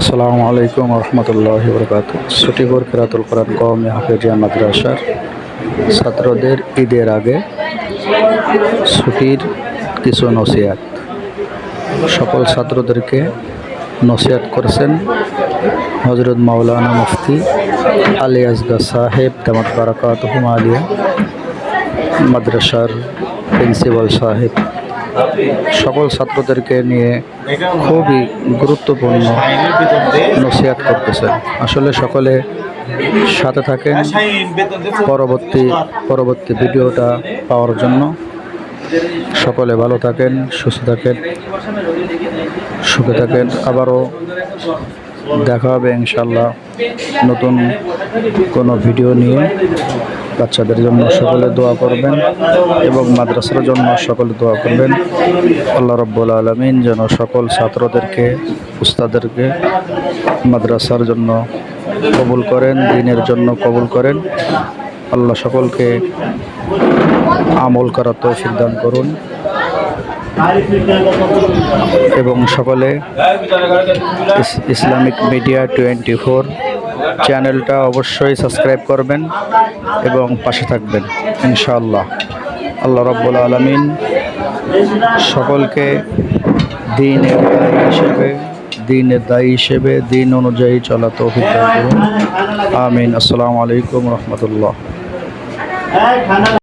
আসসালামু আলাইকুম রহমতুল্লাহ বরকাত ছুটিপুর কেরাতুল কোরআন কওমি হাফেজিয়া মাদ্রাসার ছাত্রদের ঈদের আগে ছুটির কিছু নসিহাত। সকল ছাত্রদেরকে নসিহাত করেছেন হজরত মাওলানা মুফতি আলী আসগা সাহেব তেমত বারাকাত হুমা আলিয়া, মাদ্রাসার প্রিন্সিপাল সাহেব। সকল ছাত্রদেরকে নিয়ে খুবই গুরুত্বপূর্ণ নসিহাত করতেছেন আসলে সকলে সাথে থাকেন পরবর্তী পরবর্তী ভিডিওটা পাওয়ার জন্য। সকলে ভালো থাকেন, সুস্থ থাকেন, সুখে থাকেন। আবারও দেখা হবে ইনশাল্লাহ নতুন কোনো ভিডিও নিয়ে। বাচ্চাদের জন্য সকলে দোয়া করবেন এবং মাদ্রাসার জন্য সকলে দোয়া করবেন। আল্লাহ রব্বুল আলমিন যেন সকল ছাত্রদেরকে, উস্তাদেরকে মাদ্রাসার জন্য কবুল করেন, দিনের জন্য কবুল করেন। আল্লাহ সকলকে আমল করার তৌফিক দান করুন এবং সকলে ইসলামিক মিডিয়া টোয়েন্টি ফোর চ্যানেলটা অবশ্যই সাবস্ক্রাইব করবেন এবং পাশে থাকবেন, ইনশাআল্লাহ। আল্লাহ রব্বুল আলমিন সকলকে দিনের হিসেবে, দিনের দায়ী হিসেবে, দিন অনুযায়ী চলা তৌফিক আমিন। আসসালামু আলাইকুম রহমতুল্লাহ।